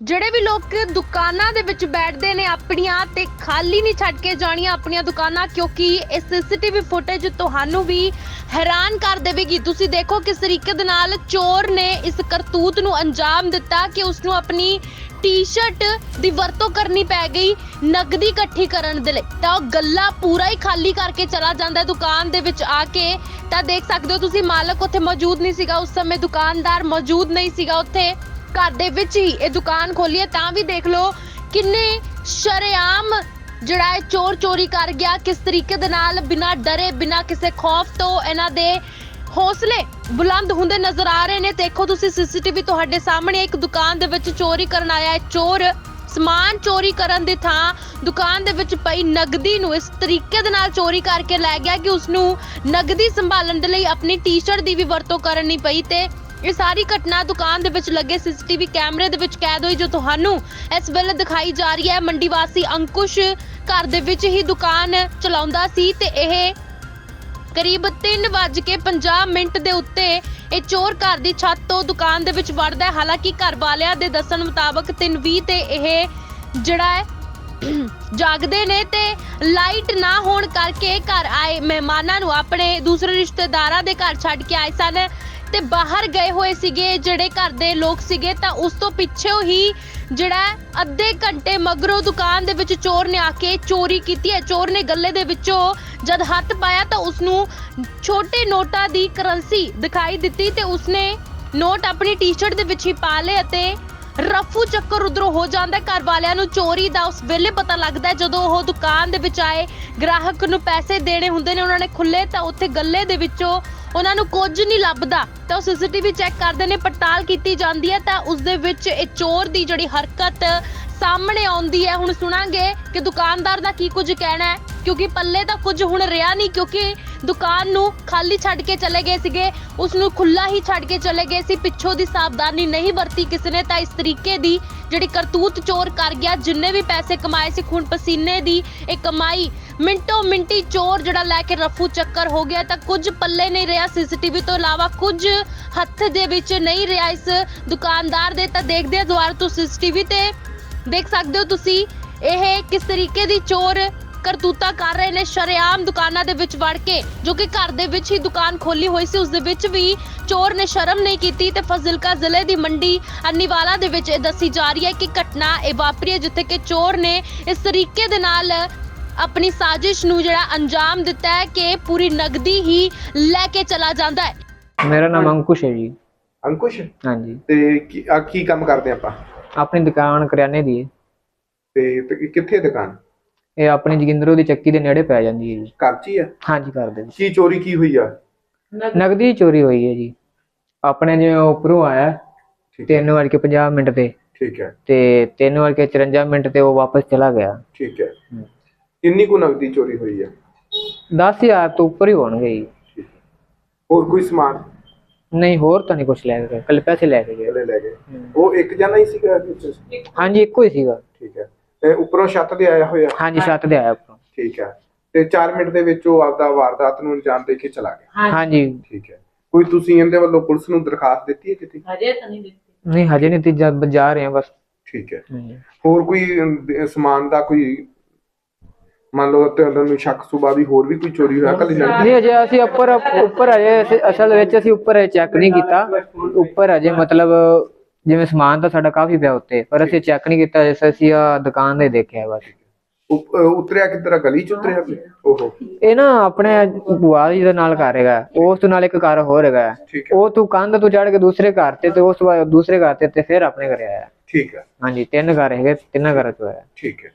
ਜਿਹੜੇ ਵੀ ਲੋਕ ਦੁਕਾਨਾਂ ਦੇ ਵਿੱਚ ਬੈਠਦੇ ਨੇ ਆਪਣੀਆਂ ਤੇ ਖਾਲੀ ਨਹੀਂ ਛੱਡ ਕੇ ਜਾਣੀਆਂ ਆਪਣੀਆਂ ਦੁਕਾਨਾਂ, ਕਿਉਂਕਿ ਇਹ ਸੀਸੀਟੀਵੀ ਫੁਟੇਜ ਤੁਹਾਨੂੰ ਵੀ ਹੈਰਾਨ ਕਰ ਦੇਵੇਗੀ। ਤੁਸੀਂ ਦੇਖੋ ਕਿਸ ਤਰੀਕੇ ਦੇ ਨਾਲ ਚੋਰ ਨੇ ਇਸ ਕਰਤੂਤ ਨੂੰ ਅੰਜਾਮ ਦਿੱਤਾ ਕਿ ਉਸ ਨੂੰ ਆਪਣੀ ਟੀ-ਸ਼ਰਟ ਦੀ ਵਰਤੋਂ ਕਰਨੀ ਪੈ ਗਈ ਨਗਦੀ ਇਕੱਠੀ ਕਰਨ ਦੇ ਲਈ। ਤਾਂ ਉਹ ਗੱਲਾ ਪੂਰਾ ਹੀ ਖਾਲੀ ਕਰਕੇ ਚਲਾ ਜਾਂਦਾ ਦੁਕਾਨ ਦੇ ਵਿੱਚ ਆ ਕੇ। ਤਾਂ ਦੇਖ ਸਕਦੇ ਹੋ ਤੁਸੀਂ, ਮਾਲਕ ਉੱਥੇ ਮੌਜੂਦ ਨਹੀਂ ਸੀਗਾ। ਉਸ ਸਮੇਂ ਦੁਕਾਨਦਾਰ ਮੌਜੂਦ ਨਹੀਂ ਸੀਗਾ ਉੱਥੇ। ਘਰ ਦੇ ਵਿੱਚ ਹੀ ਇਹ ਦੁਕਾਨ ਖੋਲੀ ਹੈ, ਤਾਂ ਵੀ ਦੇਖ ਲਓ ਕਿੰਨੇ ਸ਼ਰੇਆਮ ਜਿਹੜਾ ਇਹ ਚੋਰ ਚੋਰੀ ਕਰ ਗਿਆ, ਕਿਸ ਤਰੀਕੇ ਦੇ ਨਾਲ ਬਿਨਾਂ ਡਰੇ, ਬਿਨਾਂ ਕਿਸੇ ਖੌਫ ਤੋਂ ਇਹਨਾਂ ਦੇ ਹੌਸਲੇ ਬੁਲੰਦ ਹੁੰਦੇ ਨਜ਼ਰ ਆ ਰਹੇ ਨੇ। ਦੇਖੋ ਤੁਸੀਂ ਸੀਸੀਟੀਵੀ ਤੁਹਾਡੇ ਸਾਹਮਣੇ ਇੱਕ ਦੁਕਾਨ ਦੇ ਵਿੱਚ ਚੋਰੀ ਕਰਨ ਆਇਆ ਹੈ, ਚੋਰ ਸਮਾਨ ਚੋਰੀ ਕਰਨ ਦੀ ਥਾਂ ਦੁਕਾਨ ਦੇ ਵਿੱਚ ਪਈ ਨਗਦੀ ਨੂੰ ਇਸ ਤਰੀਕੇ ਦੇ ਨਾਲ ਚੋਰੀ ਕਰਕੇ ਲੈ ਗਿਆ ਕਿ ਉਸ ਨੂੰ ਨਗਦੀ ਸੰਭਾਲਣ ਦੇ ਲਈ ਆਪਣੀ ਟੀ-ਸ਼ਰਟ ਦੀ ਵੀ ਵਰਤੋਂ ਕਰਨੀ ਪਈ ਤੇ ਇਹ ਸਾਰੀ ਘਟਨਾ ਦੁਕਾਨ ਦੇ ਵਿੱਚ ਲੱਗੇ ਸੀਸੀਟੀਵੀ ਕੈਮਰੇ ਦੇ ਵਿੱਚ ਕੈਦ ਹੋਈ ਜੋ ਤੁਹਾਨੂੰ ਇਸ ਵੇਲੇ ਦਿਖਾਈ ਜਾ ਰਹੀ ਹੈ। ਮੰਡੀ ਵਾਸੀ ਅੰਕੁਸ਼ ਘਰ ਦੇ ਵਿੱਚ ਹੀ ਦੁਕਾਨ ਚਲਾਉਂਦਾ ਸੀ ਤੇ ਇਹ ਕਰੀਬ 3:50 ਮਿੰਟ ਦੇ ਉੱਤੇ ਇਹ ਚੋਰ ਘਰ ਦੀ ਛੱਤ ਤੋਂ ਦੁਕਾਨ ਦੇ ਵਿੱਚ ਵੜਦਾ ਹੈ। ਹਾਲਾਂਕਿ ਘਰ ਵਾਲਿਆਂ ਦੇ ਦੱਸਣ ਮੁਤਾਬਕ 3:20 ਤੇ ਇਹ ਜਿਹੜਾ ਹੈ, ਜਾਗਦੇ ਨੇ ਤੇ ਲਾਈਟ ਨਾ ਹੋਣ ਕਰਕੇ ਘਰ ਆਏ ਮਹਿਮਾਨਾਂ ਨੂੰ ਆਪਣੇ ਦੂਸਰੇ ਰਿਸ਼ਤੇਦਾਰਾਂ ਦੇ ਘਰ ਛੱਡ ਕੇ ਆਏ ਸਨ। ਤੇ ਬਾਹਰ ਗਏ ਹੋਏ ਸੀਗੇ, ਜਿਹੜੇ ਘਰ ਦੇ ਲੋਕ ਸੀਗੇ, ਤਾਂ ਉਸ ਤੋਂ ਪਿੱਛੇ ਹੀ ਜਿਹੜਾ ਅੱਧੇ ਘੰਟੇ ਮਗਰੋਂ ਦੁਕਾਨ ਦੇ ਵਿੱਚ ਚੋਰ ਨੇ ਆ ਕੇ ਚੋਰੀ ਕੀਤੀ ਹੈ। ਚੋਰ ਨੇ ਗੱਲੇ ਦੇ ਵਿੱਚੋਂ ਜਦ ਹੱਥ ਪਾਇਆ ਤਾਂ ਉਸ ਨੂੰ ਛੋਟੇ ਨੋਟਾਂ ਦੀ ਕਰੰਸੀ ਦਿਖਾਈ ਦਿੱਤੀ ਤੇ ਉਸਨੇ ਨੋਟ ਆਪਣੀ ਟੀ-ਸ਼ਰਟ ਦੇ ਵਿੱਚ ਹੀ ਪਾ ਲਏ ਅਤੇ ਰਫੂ ਚੱਕਰ ਉਧਰੋਂ ਹੋ ਜਾਂਦਾ ਘਰ ਵਾਲਿਆਂ ਨੂੰ ਚੋਰੀ ਦਾ ਉਸ ਵੇਲੇ ਪਤਾ ਲੱਗਦਾ ਜਦੋਂ ਉਹ ਦੁਕਾਨ ਦੇ ਵਿੱਚ ਆਏ, ਗ੍ਰਾਹਕ ਨੂੰ ਪੈਸੇ ਦੇਣੇ ਹੁੰਦੇ ਨੇ, ਉਹਨਾਂ ਨੇ ਖੁੱਲੇ ਤਾਂ ਉੱਥੇ ਗੱਲੇ ਦੇ ਵਿੱਚੋਂ ਉਹਨਾਂ ਨੂੰ ਕੁਝ ਨਹੀਂ ਲੱਭਦਾ। ਤਾਂ ਉਹ ਸੀਸੀਟੀਵੀ ਚੈੱਕ ਕਰਦੇ ਨੇ, ਪੜਤਾਲ ਕੀਤੀ ਜਾਂਦੀ ਹੈ, ਤਾਂ ਉਸ ਦੇ ਵਿੱਚ ਇਹ ਚੋਰ ਦੀ ਜਿਹੜੀ ਹਰਕਤ ਸਾਹਮਣੇ ਆਉਂਦੀ ਹੈ। ਹੁਣ ਸੁਣਾਂਗੇ ਕਿ ਦੁਕਾਨਦਾਰ ਦਾ ਕੀ ਕੁਝ ਕਹਿਣਾ ਹੈ, ਕਿਉਂਕਿ ਪੱਲੇ ਤਾਂ ਕੁਝ ਹੁਣ ਰਿਹਾ ਨਹੀਂ, ਕਿਉਂਕਿ ਦੁਕਾਨ ਨੂੰ ਖਾਲੀ ਛੱਡ ਕੇ ਚਲੇ ਗਏ ਸੀਗੇ। ਉਸ ਨੂੰ ਖੁੱਲਾ ਹੀ ਛੱਡ ਕੇ ਚਲੇ ਗਏ ਸੀ। ਪਿੱਛੋਂ ਦੀ ਸਾਵਧਾਨੀ ਨਹੀਂ ਵਰਤੀ ਕਿਸੇ ਨੇ ਤਾਂ ਇਸ ਤਰੀਕੇ ਦੀ ਜਿਹੜੀ ਕਰਤੂਤ ਚੋਰ ਕਰ ਗਿਆ, ਜਿੰਨੇ ਵੀ ਪੈਸੇ ਕਮਾਏ ਸੀ, ਖੂਨ ਪਸੀਨੇ ਦੀ ਇਹ ਕਮਾਈ। ਮਿੰਟੋ ਮਿੰਟੀ ਚੋਰ ਜਿਹੜਾ ਲੈ ਕੇ ਰਫੂ ਚੱਕਰ ਹੋ ਗਿਆ, ਤਾਂ ਕੁਝ ਪੱਲੇ ਨਹੀਂ ਰਿਹਾ। ਸੀਸੀਟੀਵੀ ਤੋਂ ਇਲਾਵਾ ਕੁਝ ਹੱਥ ਦੇ ਵਿੱਚ ਨਹੀਂ ਰਿਹਾ ਇਸ ਦੁਕਾਨਦਾਰ ਦੇ। ਤਾਂ ਦੇਖਦੇ ਆ ਦੁਆਰਾ ਤੋਂ ਸੀਸੀਟੀਵੀ ਤੇ ਦੇਖ ਸਕਦੇ ਹੋ ਤੁਸੀਂ ਇਹ ਕਿਸ ਤਰੀਕੇ ਦੀ ਚੋਰ ਕਰਤੂਤਾ ਕਰ ਰਹੇ ਨੇ ਸ਼ਰੇਆਮ ਦੁਕਾਨਾਂ ਦੇ ਵਿੱਚ ਵੜ ਕੇ ਜੋ ਕਿ ਘਰ ਦੇ ਵਿੱਚ ਹੀ ਦੁਕਾਨ ਖੋਲੀ ਹੋਈ ਸੀ ਉਸ ਦੇ ਵਿੱਚ ਵੀ ਚੋਰ ਨੇ ਸ਼ਰਮ ਨਹੀਂ ਕੀਤੀ ਤੇ ਫਜ਼ਿਲਕਾ ਜ਼ਿਲ੍ਹੇ ਦੀ ਮੰਡੀ ਅਨੀਵਾਲਾ ਦੇ ਵਿੱਚ ਇਹ ਦੱਸੀ ਜਾ ਰਹੀ ਹੈ ਕਿ ਘਟਨਾ ਇਹ ਵਾਪਰੀ ਹੈ ਜਿੱਥੇ ਕਿ ਚੋਰ ਨੇ ਇਸ ਤਰੀਕੇ ਦੇ ਨਾਲ ਆਪਣੀ ਸਾਜ਼ਿਸ਼ ਨੂੰ ਜਿਹੜਾ ਅੰਜਾਮ ਦਿੱਤਾ ਹੈ ਕਿ ਪੂਰੀ ਨਗਦੀ ਹੀ ਲੈ ਕੇ ਚਲਾ ਜਾਂਦਾ ਹੈ। ਮੇਰਾ ਨਾਮ ਅੰਕੁਸ਼ ਹੈ ਜੀ। ਅੰਕੁਸ਼? ਹਾਂਜੀ। ਤੇ ਕੀ ਆ ਕੀ ਕੰਮ ਕਰਦੇ ਆਪਾਂ? ਆਪਣੀ ਦੁਕਾਨ ਕਰਿਆਨੇ ਦੀ ਹੈ ਤੇ ਤੇ ਕਿੱਥੇ ਦੁਕਾਨ? ਇਹ ਆਪਣੀ ਜਗਿੰਦਰੋ ਦੀ ਚੱਕੀ ਦੇ ਨੇੜੇ ਪੈ ਜਾਂਦੀ ਹੈ ਜੀ। ਘਰ 'ਚ ਹੀ ਆ? ਹਾਂਜੀ ਕਰਦੇ ਜੀ ਕੀ ਚੋਰੀ ਕੀ ਹੋਈ ਆ? ਨਗਦੀ। ਚੋਰੀ ਹੋਈ ਹੈ ਜੀ। ਆਪਣੇ ਜਿਵੇਂ ਉੱਪਰੋਂ ਆਇਆ ਠੀਕ ਹੈ। 3:50 ਮਿੰਟ ਤੇ। ਠੀਕ ਹੈ। ਤੇ 3:54 ਮਿੰਟ ਤੇ ਉਹ ਵਾਪਸ ਚਲਾ ਗਿਆ। ਠੀਕ ਹੈ। ਕਿੰਨੀ ਕੁ ਨਗਦੀ ਚੋਰੀ ਹੋਈ ਆ? 10000 ਤੋਂ ਉੱਪਰ ਹੀ ਹੋਣਗੇ ਜੀ। ਹੋਰ ਕੋਈ ਸਮਾਨ? ਨਹੀਂ ਹੋਰ ਤਾਂ ਨਹੀਂ ਕੁਝ ਲੈ ਕੇ ਗਏ। ਕੱਲ ਪੈਸੇ ਲੈ ਕੇ ਗਏ। ਲੈ ਲੈ ਗਏ। ਉਹ ਇੱਕ ਜਣਾ ਹੀ ਸੀਗਾ ਵਿੱਚ? ਹਾਂਜੀ ਇੱਕੋ ਹੀ ਸੀਗਾ। ਠੀਕ ਹੈ। ਤੇ ਉੱਪਰੋਂ ਛੱਤ ਤੇ ਆਇਆ ਹੋਇਆ? ਹਾਂਜੀ ਛੱਤ ਤੇ ਆਇਆ ਉੱਪਰੋਂ। ਠੀਕ ਹੈ। ਤੇ 4 ਮਿੰਟ ਦੇ ਵਿੱਚ ਉਹ ਆਪਦਾ ਵਾਰਦਾਤ ਨੂੰ ਅੰਜਾਮ ਦੇ ਕੇ ਚਲਾ ਗਿਆ। ਹਾਂਜੀ। ਠੀਕ ਹੈ। ਕੋਈ ਤੁਸੀਂ ਇਹਦੇ ਵੱਲੋਂ ਪੁਲਿਸ ਨੂੰ ਦਰਖਾਸਤ ਦਿੱਤੀ ਹੈ ਕਿਤੇ? ਨਹੀਂ ਹਜੇ ਨਹੀਂ ਤੀਜਾ ਜਾ ਰਹੇ ਹਾਂ ਬਸ। ਠੀਕ ਹੈ। ਹਾਂਜੀ। ਹੋਰ ਕੋਈ ਅਮ, ਦ- ਸਮਾਨ ਦਾ ਕੋਈ ਮੰਨ ਲਓ ਤੇ ਤੁਹਾਨੂੰ ਸ਼ੱਕ ਸੁਬਾ ਵੀ ਹੋਰ ਵੀ ਕੋਈ ਚੋਰੀ ਹੋਇਆ ਕੱਲ ਨਗਦੀ ਨਹੀਂ ਅਜੇ ਅਸੀਂ ਉੱਪਰ ਉੱਪਰ ਅਜੇ ਅਸੀਂ- ਅਸਲ ਵਿੱਚ ਅਸੀਂ ਉੱਪਰ ਚੈੱਕ ਨਹੀਂ ਕੀਤਾ। ਉੱਪਰ ਅਜੇ ਮਤਲਬ ਜਿਵੇਂ ਸਮਾਨ ਤਾਂ ਸਾਡਾ ਕਾਫੀ ਪਿਆ ਉੱਤੇ ਪਰ ਅਸੀਂ ਚੈੱਕ ਨਹੀਂ ਕੀਤਾ ਜਿਸ ਅਸੀਂ ਆ ਦੁਕਾਨ ਦੇ ਦੇਖਿਆ ਬਸ। ਉਤਰਿਆ ਕਿੱਧਰ ਗਲੀ ਚ ਉਤਰਿਆ? ਓਹੋ। ਇਹ ਨਾ ਆਪਣੇ ਬੁਆ ਜੀ ਦੇ ਨਾਲ ਘਰ ਹੈਗਾ ਉਸ ਤੋਂ ਨਾਲ ਇੱਕ ਘਰ ਹੋਰ ਹੈਗਾ। ਉਹ ਤੂੰ ਕੰਧ ਤੋਂ ਚੜ ਕੇ ਦੂਸਰੇ ਘਰ ਤੇ ਤੇ ਉਸ ਤੋਂ ਬਾਅਦ ਦੂਸਰੇ ਘਰ ਤੇ ਤੇ ਫਿਰ ਆਪਣੇ ਘਰੇ ਆਇਆ। ਠੀਕ ਹੈ। ਹਾਂਜੀ ਤਿੰਨ ਘਰ ਹੈਗੇ ਤਿੰਨਾਂ ਘਰਾਂ ਤੋਂ ਆਇਆ। ਠੀਕ ਹੈ।